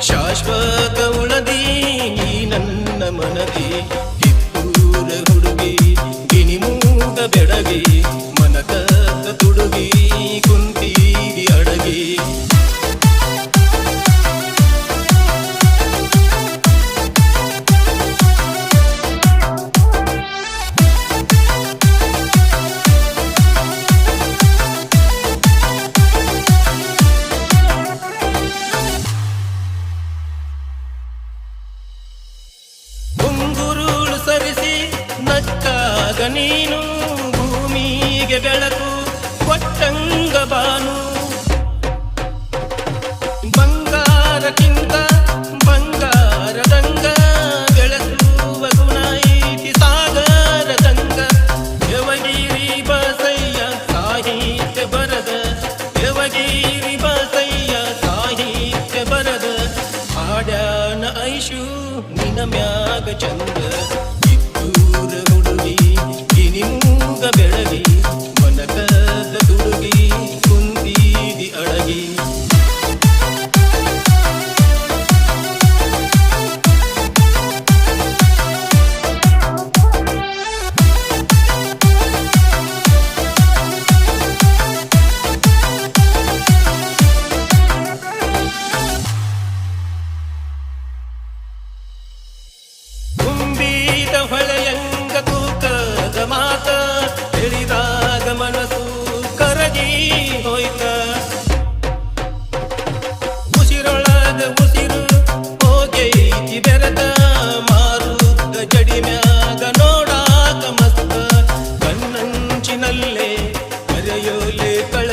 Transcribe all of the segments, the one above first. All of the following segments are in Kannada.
ಶಾಶ್ವತ ಉಳದಿ ನನ್ನ ಮನದಿ. ನೀನು ಭೂಮಿಗೆ ಬೆಳಕು, ಕೊಟ್ಟಂಗ ಬಾನು. ಬಂಗಾರಕ್ಕಿಂತ ಬಂಗಾರದಂಗ ಬೆಳೆಸುವ ಗುಣ ಐತಿ ಸಾಗರದಂಗ ಯವಗಿರಿ ಬಸಯ್ಯ ಸಾಹಿತ್ಯ ಬರದ ಯವಗಿರಿ ಬಸಯ್ಯ ಸಾಹಿತ್ಯ ಬರದ. ಆಡ್ಯಾನ ಐಶು ನಿನ ಮ್ಯಾಗ ಚಂದ.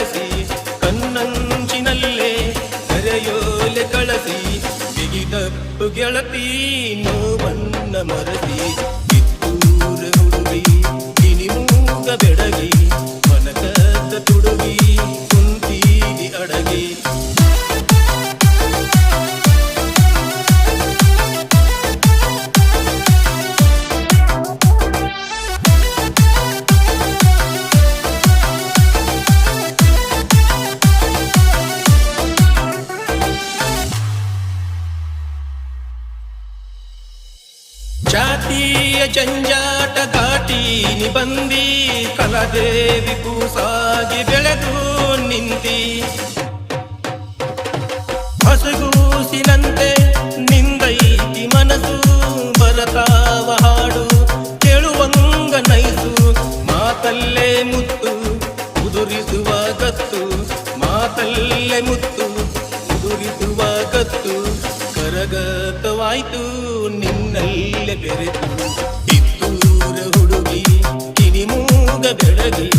ಕಳಸಿ ಕಣ್ಣಂಚಿನಲ್ಲೇ ಕರೆಯೋಲೆ ಕಳಸಿ ಬಿಗಿದಪ್ಪು ಗೆಳತಿ ನೋವನ್ನ ಮರಸಿ ದಾಟೀನಿ ಬಂದಿ, ಕಲದೇವಿ ಕೂಸಾಗಿ ಬೆಳೆದು ನಿಂತಿ. ಹಸುಗೂಸಿನಂತೆ ನಿಂದೈತಿ ಮನಸ್ಸು, ಬರತಾವ ಹಾಡು ಕೇಳುವಂಗ ನೈಸು. ಮಾತಲ್ಲೇ ಮುತ್ತು, ಉದುರಿಸುವ ಕತ್ತು ಮಾತಲ್ಲೇ ಮುತ್ತು, ಉದುರಿಸುವ ಕತ್ತು ಕರಗತವಾಯ್ತು, ನಿನ್ನಲ್ಲೇ ಬೆರೆತು. ಕಿನಿಮೂಗ